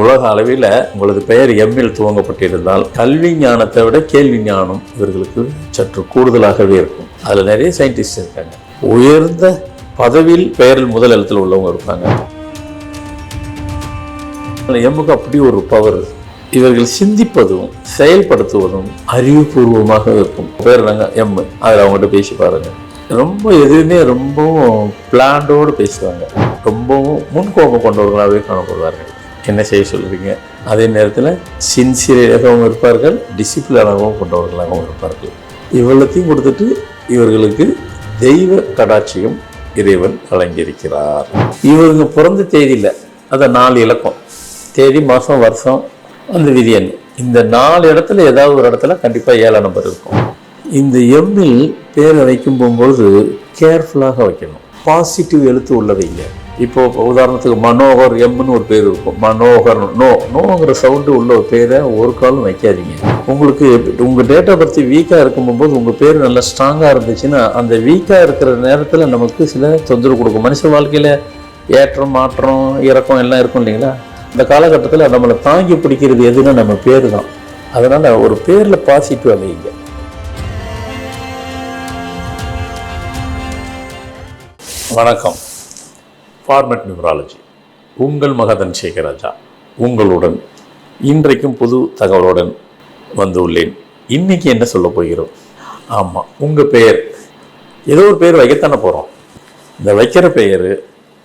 உலக அளவில் உங்களது பெயர் எம்மில் துவங்கப்பட்டிருந்தால் கல்வி ஞானத்தை விட கேள்வி ஞானம் இவர்களுக்கு சற்று கூடுதலாகவே இருக்கும். அதில் நிறைய சயின்டிஸ்ட் இருக்காங்க. உயர்ந்த பதவியில் பெயரில் முதல் எழுத்தில் உள்ளவங்க இருப்பாங்க. எம்முக்கு அப்படி ஒரு பவர் இவர்கள் சிந்திப்பதும் செயல்படுத்துவதும் அறிவுபூர்வமாக இருக்கும். பேர் நாங்க எம் அதில் அவங்ககிட்ட பேசி பாருங்க. ரொம்ப எதுவுமே ரொம்பவும் பிளான்டோடு பேசுவாங்க. ரொம்பவும் முன்கோபம் கொண்டவர்களாகவே காணப்படுவார்கள். என்ன செய்ய சொல்கிறீங்க அதே நேரத்தில் சின்சியராகவும் இருப்பார்கள் டிசிப்ளினாகவும் கொண்டவர்களாகவும் இருப்பார்கள். இவ்வளத்தையும் கொடுத்துட்டு இவர்களுக்கு தெய்வ கடாட்சியும் இறைவன் வழங்கியிருக்கிறார். இவருங்க பிறந்த தேதியில் அதை நாலு இலக்கம். தேதி மாதம் வருஷம் அந்த விதி என்ன? இந்த நாலு இடத்துல ஏதாவது ஒரு இடத்துல கண்டிப்பாக ஏழை நம்பர் இருக்கும். இந்த எம்மில் பேரை வைக்கும் போகும்போது கேர்ஃபுல்லாக வைக்கணும். பாசிட்டிவ் எழுத்து உள்ளவைங்க இப்போ உதாரணத்துக்கு மனோகர் எம்னு ஒரு பேர் இருக்கும். மனோகர் நோ நோங்கிற சவுண்டு உள்ள ஒரு பேரை ஒரு காலம் வைக்காதீங்க. உங்களுக்கு உங்கள் டேட்டா ஆஃப் பர்த் வீக்காக இருக்கும்போது உங்கள் பேர் நல்லா ஸ்ட்ராங்காக இருந்துச்சுன்னா அந்த வீக்காக இருக்கிற நேரத்தில் நமக்கு சில தொந்தரவு கொடுக்கும். மனுஷ வாழ்க்கையில் ஏற்றம் மாற்றம் இறக்கம் எல்லாம் இருக்கும் இல்லைங்களா? இந்த காலகட்டத்தில் நம்மளை தாங்கி பிடிக்கிறது எதுன்னா நம்ம பேர் தான் அதனால் ஒரு பேரில் பாசிட்டிவாக வைங்க. வணக்கம். ஃபார்மேட் நியூமராலஜி உங்கள் மகதன் சேகராஜா உங்களுடன் இன்றைக்கும் புது தகவலுடன் வந்துள்ளேன். இன்னைக்கு என்ன சொல்ல போகிறோம்? ஆமாம் உங்கள் பெயர். ஏதோ ஒரு பேர் வைக்கத்தானே போகிறோம் இந்த வைக்கிற பெயர்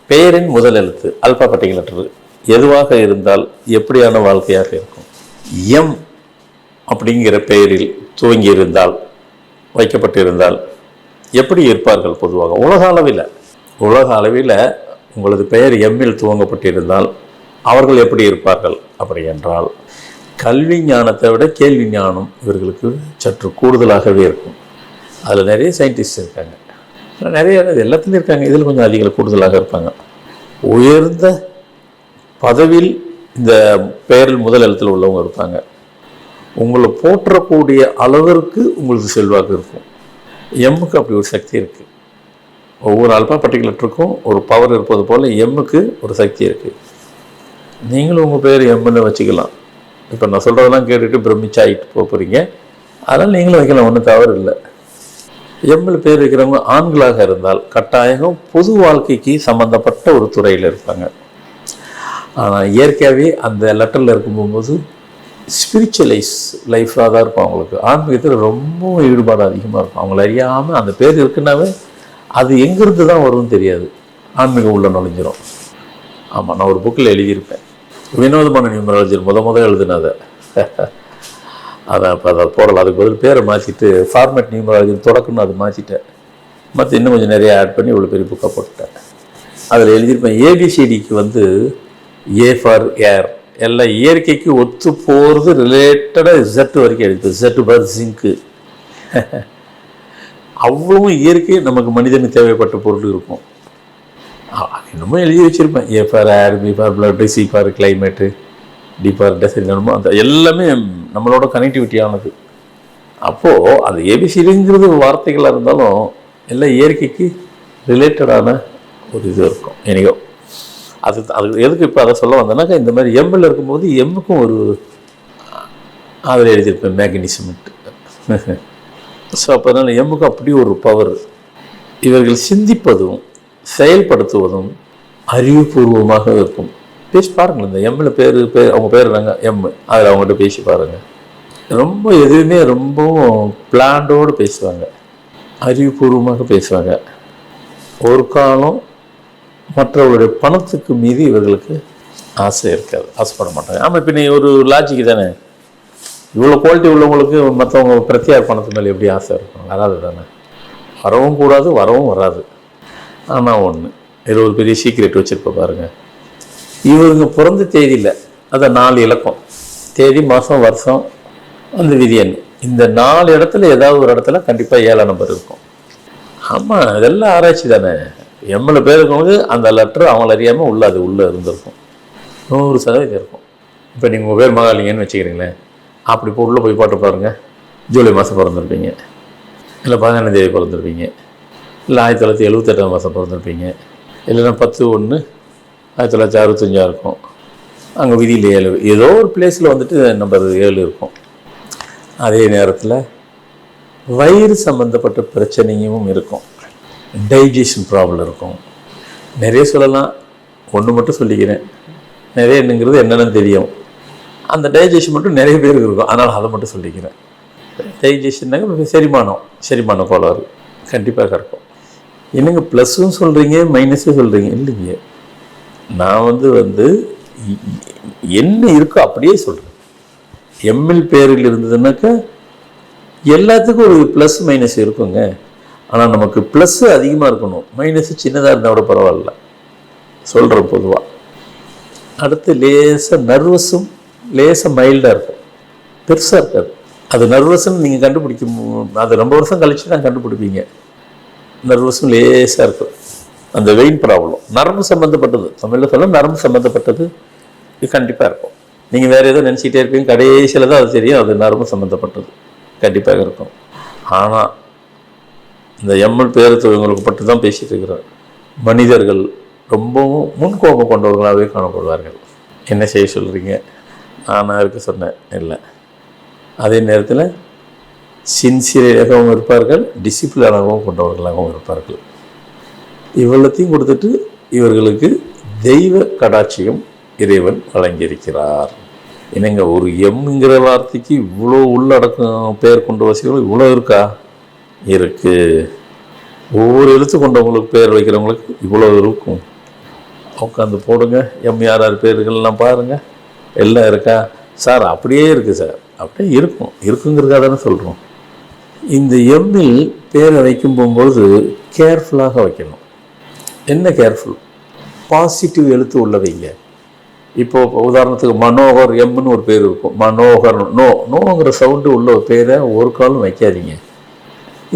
பெயரின் முதல் எழுத்து அல்பாபெட்டிக் லெட்டரு எதுவாக இருந்தால் எப்படியான வாழ்க்கையாக இருக்கும்? எம் அப்படிங்கிற பெயரில் துவங்கி இருந்தால் வைக்கப்பட்டிருந்தால் எப்படி இருப்பார்கள் பொதுவாக? உலக அளவில். உலக அளவில் உங்களது பெயர் எம்மில் துவங்கப்பட்டிருந்தால் அவர்கள் எப்படி இருப்பார்கள் அப்படி என்றால் கல்வி ஞானத்தை விட கேள்வி ஞானம் இவர்களுக்கு சற்று கூடுதலாகவே இருக்கும். அதில் நிறைய சயின்டிஸ்ட் இருக்காங்க. நிறைய எல்லாத்துலேயும் இருக்காங்க. இதில் கொஞ்சம் அதிக கூடுதலாக இருப்பாங்க. உயர்ந்த பதவியில் இந்த பெயரில் முதல் எழுத்தில் உள்ளவங்க இருப்பாங்க. உங்களை போற்றக்கூடிய அளவிற்கு உங்களுக்கு செல்வாக்கு இருக்கும். எம்முக்கு அப்படி ஒரு சக்தி இருக்குது ஒவ்வொரு அல்பா பர்டிகுலருக்கும் ஒரு பவர் இருப்பது போல் எம்முக்கு ஒரு சக்தி இருக்குது நீங்களும் உங்கள் பேர் எம்முன்னு வச்சுக்கலாம். இப்போ நான் சொல்கிறதெல்லாம் கேட்டுட்டு பிரமிச்சாயிட்டு போக போகிறீங்க அதனால் நீங்களும் வைக்கலாம் ஒன்றும் தவறு இல்லை. எம்மில் பேர் வைக்கிறவங்க ஆண்களாக இருந்தால் கட்டாயம் பொது வாழ்க்கைக்கு சம்மந்தப்பட்ட ஒரு துறையில் இருப்பாங்க. ஆனால் இயற்கையாகவே அந்த லெட்டரில் இருக்கும்போது ஸ்பிரிச்சுவலைஸ் லைஃப்பாக தான் இருக்கும் அவங்களுக்கு. ஆன்மீகத்தில் ரொம்ப ஈடுபாடு அதிகமாக இருக்கும். அவங்கள அறியாமல் அந்த பேர் இருக்குன்னாவே அது எங்கேருந்து தான் வரும்னு தெரியாது. ஆன்மீகம் உள்ள நுழைஞ்சிரும். ஆமாம் நான் ஒரு புக்கில் எழுதியிருப்பேன். வினோதமான நியூமராலஜி முத முதல் எழுதுனதை அதை. அப்போ அதை போடலாம். அதுக்கு பதில் பேரை மாற்றிட்டு ஃபார்மேட் நியூமராலஜி தொடக்கம்னு அது மாற்றிட்டேன். மற்ற இன்னும் கொஞ்சம் நிறைய ஆட் பண்ணி இவ்வளோ பெரிய புக்காக போட்டுட்டேன். அதில் எழுதியிருப்பேன் ஏபிசிடிக்கு வந்து ஏ ஃபார் ஏர் எல்லாம் இயற்கைக்கு ஒத்து போகிறது ரிலேட்டடாக ஜெட்டு வரைக்கும் எடுத்து ஜெட்டு பார் ஜிங்க்கு அவ்வளவும் இயற்கை நமக்கு மனிதனுக்கு தேவைப்பட்ட பொருள் இருக்கும். இன்னமும் எழுதி வச்சுருப்பேன். A for air B for blood C for climate D for அந்த எல்லாமே நம்மளோட கனெக்டிவிட்டி ஆனது. அப்போது அது ஏபிசிடிங்கிறது வார்த்தைகளாக இருந்தாலும் எல்லாம் இயற்கைக்கு ரிலேட்டடான ஒரு இது இருக்கும். எனக்கோ அது அது எதுக்கு இப்போ அதை சொல்ல வந்தேன்னாக்கா இந்த மாதிரி எம்மில் இருக்கும்போது எம்முக்கும் ஒரு அதில் எழுதியிருப்பேன் மேக்னிசமெண்ட் ஸோ அப்போ அதனால் எம்முக்கு அப்படி ஒரு பவர் இவர்கள் சிந்திப்பதும் செயல்படுத்துவதும் அறிவுபூர்வமாக இருக்கும். பேசி பாருங்கள் இந்த எம்மில் பேர் பேர் அவங்க பேர் என்னங்க? எம் அதில் அவங்ககிட்ட பேசி பாருங்கள் ரொம்ப எதுவுமே ரொம்பவும் பிளான்டோடு பேசுவாங்க. அறிவுபூர்வமாக பேசுவாங்க. ஒரு காலம் மற்றவர்களுடைய பணத்துக்கு மீது இவர்களுக்கு ஆசை இருக்காது. ஆசைப்பட மாட்டாங்க. ஆமாம் இப்போ நீ ஒரு லாஜிக்கு தானே? இவ்வளோ குவாலிட்டி உள்ளவங்களுக்கு மற்றவங்க பிரத்யார் பணத்து மேலே எப்படி ஆசை இருக்கும் வராது தானே? வரவும் கூடாது வரவும் வராது. ஆனால் ஒன்று இது ஒரு பெரிய சீக்ரெட் வச்சுருப்ப பாருங்கள் இவருங்க பிறந்த தேதியில் அதை நாலு இலக்கம். தேதி மாதம் வருஷம் அந்த விதி என்ன? இந்த நாலு இடத்துல ஏதாவது ஒரு இடத்துல கண்டிப்பாக ஏழாம் நம்பர் இருக்கும். ஆமாம் இதெல்லாம் ஆராய்ச்சி தானே. எம்எல்ஏ பேர் இருக்கவங்க அந்த லெட்டர் அவங்கள அறியாமல் உள்ளே அது உள்ளே இருந்திருக்கும். நூறு சதவீதம் இருக்கும். இப்போ நீங்கள் உங்கள் பேர் மகாலிங்கன்னு வச்சுக்கிறீங்களேன். அப்படி இப்போ உள்ளே போய் பாட்டு பாருங்கள் ஜூலை மாதம் பிறந்திருப்பீங்க. இல்லை பதினொன்றாம் தேதி பிறந்திருப்பீங்க. இல்லை ஆயிரத்தி தொள்ளாயிரத்தி எழுபத்தெட்டாம் மாதம் பிறந்திருப்பீங்க. இல்லைன்னா பத்து ஒன்று ஆயிரத்தி தொள்ளாயிரத்தி அறுபத்தஞ்சாக இருக்கும். அங்கே விதியில் ஏழு ஏதோ ஒரு பிளேஸில் வந்துட்டு நம்பர் ஏழு இருக்கும். அதே நேரத்தில் வயிறு சம்மந்தப்பட்ட பிரச்சனையும் இருக்கும். டைஜஷன் ப்ராப்ளம் இருக்கும். நிறைய சொல்லலாம். ஒன்று மட்டும் சொல்லிக்கிறேன். நிறைய என்னங்கிறது என்னென்னு தெரியும். அந்த டைஜஷன் மட்டும் நிறைய பேருக்கு இருக்கும். அதனால் அதை மட்டும் சொல்லிக்கிறேன். டைஜஷன்னாங்க செரிமானம். செரிமான கோளாறு. கண்டிப்பாக இருக்கும் என்னங்க ப்ளஸ்ஸும் சொல்கிறீங்க மைனஸும் சொல்கிறீங்க இல்லைங்க. நான் வந்து வந்து என்ன இருக்கோ அப்படியே சொல்கிறேன் எம்எல் பேரில் இருந்ததுன்னாக்கா எல்லாத்துக்கும் ஒரு ப்ளஸ் மைனஸ் இருக்குங்க. ஆனால் நமக்கு ப்ளஸ்ஸு அதிகமாக இருக்கணும். மைனஸ் சின்னதாக இருந்தால் கூட பரவாயில்ல. சொல்கிறோம் பொதுவாக அடுத்து லேசாக நர்வஸும் லேசாக மைல்டாக இருக்கும். பெருசாக இருக்காது. அது நர்வஸ்ன்னு நீங்கள் கண்டுபிடிக்க அது ரொம்ப வருஷம் கழிச்சு தான் கண்டுபிடிப்பீங்க. நர்வஸும் லேசாக இருக்கும். அந்த வெயின் ப்ராப்ளம். நரம்பு சம்மந்தப்பட்டது தமிழில் சொல்ல நரம்பு சம்மந்தப்பட்டது இது கண்டிப்பாக இருக்கும். நீங்கள் வேறு ஏதோ நினச்சிக்கிட்டே இருப்பீங்க. கடைசியில் தான் அது தெரியும். அது நரம்பு சம்மந்தப்பட்டது கண்டிப்பாக இருக்கும். ஆனால் இந்த எம்எல் பேரத்து இவங்களுக்கு மட்டும் தான் பேசிகிட்டு இருக்கிறார். மனிதர்கள் ரொம்பவும் முன்கோபம் கொண்டவர்களாகவே காணப்படுவார்கள். என்ன செய்ய சொல்கிறீங்க நான் இருக்க சொன்னேன். இல்லை. அதே நேரத்தில் சின்சியராகவும் இருப்பார்கள் டிசிப்ளினாகவும் கொண்டவர்களாகவும் இருப்பார்கள். இவ்வளத்தையும் கொடுத்துட்டு இவர்களுக்கு தெய்வ கடாட்சியம் இறைவன் வழங்கியிருக்கிறார். என்னங்க ஒரு எம்ங்கிற வார்த்தைக்கு இவ்வளோ உள்ளடக்கம் பெயர் கொண்ட வசதிகளும் இவ்வளோ இருக்கா? இருக்கு. ஒவ்வொரு எழுத்து கொண்டவங்களுக்கு பெயர் வைக்கிறவங்களுக்கு இவ்வளோ இருக்கும். உட்காந்து போடுங்க. எம் யார் யார் பேர்கள்லாம் பாருங்கள் எல்லாம் இருக்கா? சார் அப்படியே இருக்குது சார். அப்படியே இருக்கும். இருக்குங்கிறதா தானே சொல்கிறோம் இந்த எம்மில் பேரை வைக்கும் போகும்பொழுது கேர்ஃபுல்லாக வைக்கணும். என்ன கேர்ஃபுல் பாசிட்டிவ் எழுத்து உள்ள வைங்க இப்போ உதாரணத்துக்கு மனோகர் எம்னு ஒரு பேர் இருக்கும். மனோகர் நோ நோங்கிற சவுண்டு உள்ள ஒரு பேரை ஒரு காலம் வைக்காதீங்க.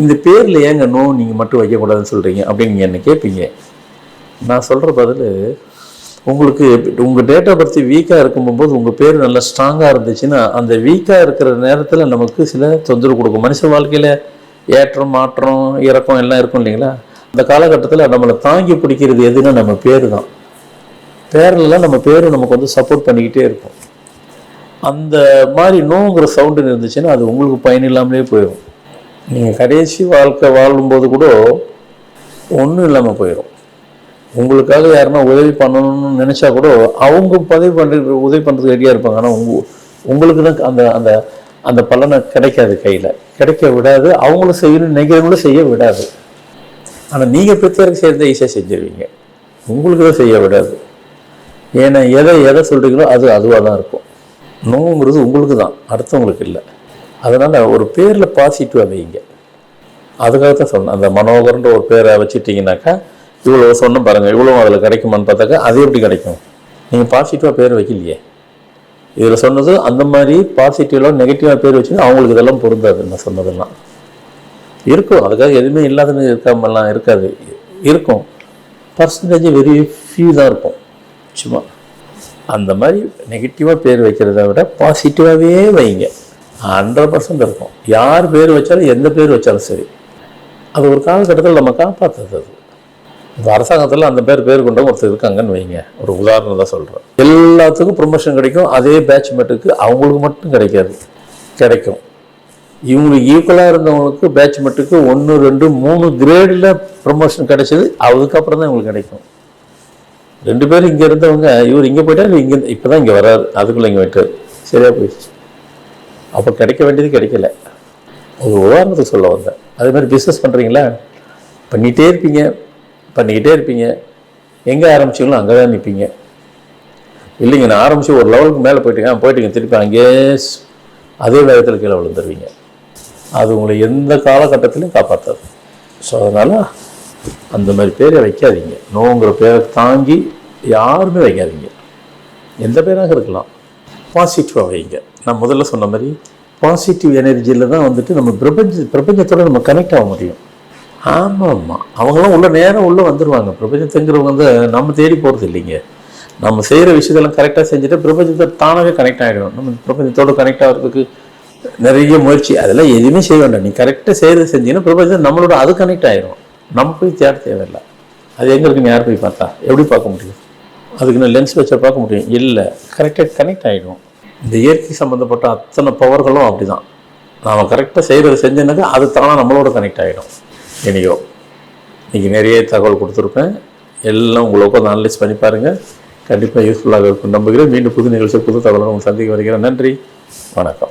இந்த பேரில் ஏங்க நோ நீங்கள் மட்டும் வைக்கக்கூடாதுன்னு சொல்கிறீங்க அப்படின்னு நீங்கள் என்ன கேட்பீங்க நான் சொல்கிற பதில் உங்களுக்கு உங்கள் டேட் ஆஃப் பர்த் வீக்காக இருக்கும்போது உங்கள் பேர் நல்லா ஸ்ட்ராங்காக இருந்துச்சுன்னா அந்த வீக்காக இருக்கிற நேரத்தில் நமக்கு சில தொந்தரவு கொடுக்கும். மனுஷ வாழ்க்கையில் ஏற்றம் மாற்றம் இறக்கம் எல்லாம் இருக்கும் இல்லைங்களா? அந்த காலகட்டத்தில் நம்மளை தாங்கி பிடிக்கிறது எதுன்னா நம்ம பேர் தான். பேரெல்லாம் நம்ம பேர் நமக்கு வந்து சப்போர்ட் பண்ணிக்கிட்டே இருக்கும். அந்த மாதிரி நோங்கிற சவுண்டு இருந்துச்சுன்னா அது உங்களுக்கு பயன் இல்லாமலே போயிடும் நீங்கள் கடைசி வாழ்க்கை வாழும்போது கூட ஒன்றும் இல்லாமல் போயிடும் உங்களுக்காக யாருன்னா உதவி பண்ணணும்னு நினச்சா கூட அவங்க பதவி பண்ணுற உதவி பண்ணுறதுக்கு ரெடியாக இருப்பாங்க. ஆனால் உங்க உங்களுக்கு தான் அந்த அந்த அந்த பலனை கிடைக்காது கையில். கிடைக்க விடாது. அவங்களும் செய்யணும்னு நினைக்கிறவங்களும் செய்ய விடாது. ஆனால் நீங்கள் பெற்றோருக்கு சேர்ந்த ஈஸியாக செஞ்சிருவீங்க. உங்களுக்கு தான் செய்ய விடாது. ஏன்னா எதை எதை சொல்கிறீங்களோ அது அதுவாக தான் இருக்கும். நோங்கிறது உங்களுக்கு தான். அடுத்தவங்களுக்கு இல்லை. அதனால் ஒரு பேரில் பாசிட்டிவாக வைங்க. அதுக்காக தான் சொன்னேன் அந்த மனோகர்ன்ற ஒரு பேரை வச்சுட்டிங்கனாக்கா இவ்வளோ சொன்ன பாருங்கள் இவ்வளோ அதில் கிடைக்குமான்னு பார்த்தாக்கா அது எப்படி கிடைக்கும்? நீங்கள் பாசிட்டிவாக பேர் வைக்கலையே. இதில் சொன்னது அந்த மாதிரி பாசிட்டிவாக நெகட்டிவாக பேர் வச்சுன்னா அவங்களுக்கு இதெல்லாம் பொருந்தாது நான் சொன்னதெல்லாம். இருக்கும் அதுக்காக எதுவுமே இல்லாதன்னு இருக்காமலாம் இருக்காது. இருக்கும். பர்சன்டேஜ் வெரி ஃபியூ தான் இருக்கும். சும்மா. அந்த மாதிரி நெகட்டிவாக பேர் வைக்கிறத விட பாசிட்டிவாகவே வைங்க. ஹண்ட்ரட் பர்சன்ட் இருக்கும். யார் பேர் வச்சாலும் எந்த பேர் வச்சாலும் சரி. அது ஒரு காலகட்டத்தில் நம்ம காப்பாற்றுறது அது. இந்த அரசாங்கத்தில் அந்த பேர் பேர் கொண்டவங்க ஒருத்தர் இருக்காங்கன்னு வைங்க. ஒரு உதாரணம் தான் சொல்கிறேன் எல்லாத்துக்கும் ப்ரொமோஷன் கிடைக்கும். அதே பேட்ச்மெண்ட்டுக்கு அவங்களுக்கு மட்டும் கிடைக்காது. கிடைக்கும். இவங்களுக்கு ஈக்குவலாக இருந்தவங்களுக்கு பேட்ச்மெண்ட்டுக்கு ஒன்று ரெண்டு மூணு கிரேடில் ப்ரொமோஷன் கிடைச்சது. அதுக்கப்புறம் தான் இவங்களுக்கு கிடைக்கும். ரெண்டு பேரும் இங்கே இருந்தவங்க இவர் இங்கே போயிட்டாரு இங்கே இப்போ தான் இங்கே வராரு. அதுக்குள்ளே இங்கே போயிட்டார் சரியாக போயிடுச்சு. அப்போ கிடைக்க வேண்டியது கிடைக்கல. ஒரு உதாரணத்துக்கு சொல்ல வந்தேன். அதே மாதிரி பிஸ்னஸ் பண்ணுறீங்களா பண்ணிகிட்டே இருப்பீங்க. பண்ணிக்கிட்டே இருப்பீங்க. எங்கே ஆரம்பிச்சீங்களோ அங்கே தான் நிற்பீங்க இல்லைங்க நான் ஆரம்பித்து ஒரு லெவலுக்கு மேலே போயிட்டீங்க போயிட்டீங்க திருப்பி அங்கே அதே வேகத்தில் கீழே விழுந்துருவீங்க. அது உங்களை எந்த காலகட்டத்திலையும் காப்பாற்றாது ஸோ அதனால் அந்த மாதிரி பேரை வைக்காதீங்க. நோங்கிற பேரை தாங்கி யாருமே வைக்காதீங்க. எந்த பேராக இருக்கலாம். பாசிட்டிவாக வைங்க. நான் முதல்ல சொன்ன மாதிரி பாசிட்டிவ் எனர்ஜியில் தான் வந்துட்டு நம்ம பிரபஞ்ச பிரபஞ்சத்தோட நம்ம கனெக்ட் ஆக முடியும். ஆமாம் ஆமாம் அவங்களாம் உள்ள நேரம் உள்ளே வந்துடுவாங்க பிரபஞ்சத்துங்கிறவங்க வந்து நம்ம தேடி போகிறது இல்லைங்க. நம்ம செய்கிற விஷயத்தெல்லாம் கரெக்டாக செஞ்சுட்டு பிரபஞ்சத்தை தானாகவே கனெக்ட் ஆகிடும் நம்ம பிரபஞ்சத்தோடு கனெக்ட் ஆகிறதுக்கு நிறைய முயற்சி. அதெல்லாம் எதுவுமே செய்ய வேண்டாம். நீ கரெக்டாக செய்கிறது செஞ்சீங்கன்னா பிரபஞ்சம் நம்மளோட அது கனெக்ட் ஆகிடும் நம்ம போய் தேட தேவையில்லை. அது எங்கே இருக்குன்னு யார் போய் பார்த்தா? எப்படி பார்க்க முடியும்? அதுக்கு நான் லென்ஸ் வச்சா பார்க்க முடியும். இல்லை கரெக்டாக கனெக்ட் ஆகிடும் இந்த இயற்கை சம்மந்தப்பட்ட அத்தனை பவர்களும் அப்படி தான் நாம் கரெக்டாக செய்கிறத செஞ்சோன்னாக்கா அது தானாக நம்மளோட கனெக்ட் ஆகிடும் இனியோ இன்றைக்கி நிறைய தகவல் கொடுத்துருப்பேன். எல்லாம் உங்களை உட்காந்து அனலைஸ் பண்ணி பாருங்கள் கண்டிப்பாக யூஸ்ஃபுல்லாக இருக்கும். நம்புகிறேன். மீண்டும் புது நிகழ்ச்சி புது தகவலை உங்களை சந்திக்க வருகிறேன். நன்றி. வணக்கம்.